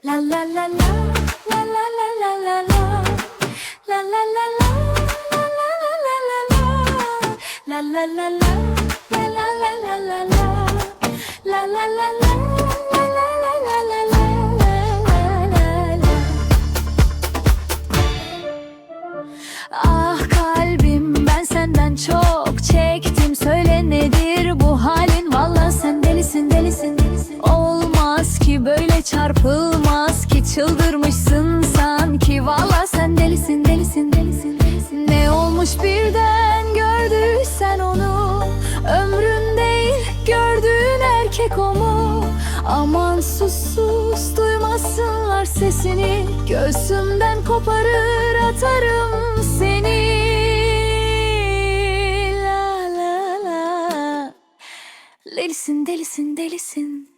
La la la la la la la la la la La la la la la la la la la la La la la Böyle çarpılmaz ki Çıldırmışsın sanki. Valla sen delisin delisin delisin delisin. Ne olmuş birden? Gördüysen onu. Ömrün değil gördüğün erkek o mu? Aman sus sus duymasınlar sesini. Göğsümden koparır atarım seni. La la la. Delisin delisin delisin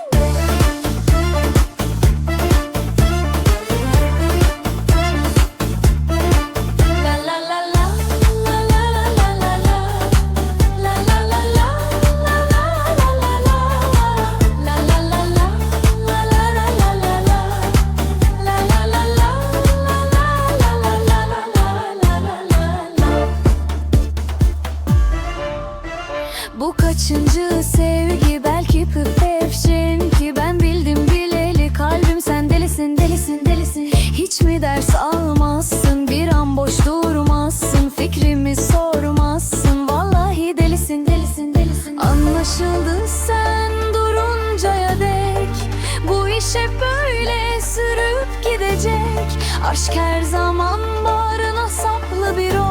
Bu kaçıncı sevgi? Belki püfevşin ki ben bildim bileli kalbim. Sen delisin delisin delisin. Hiç mi ders almazsın? Bir an boş durmazsın. Fikrimi sormazsın. Vallahi delisin delisin delisin. Anlaşıldı sen duruncaya dek. Bu iş hep böyle sürüp gidecek. Aşk her zaman bağrına saplı bir ok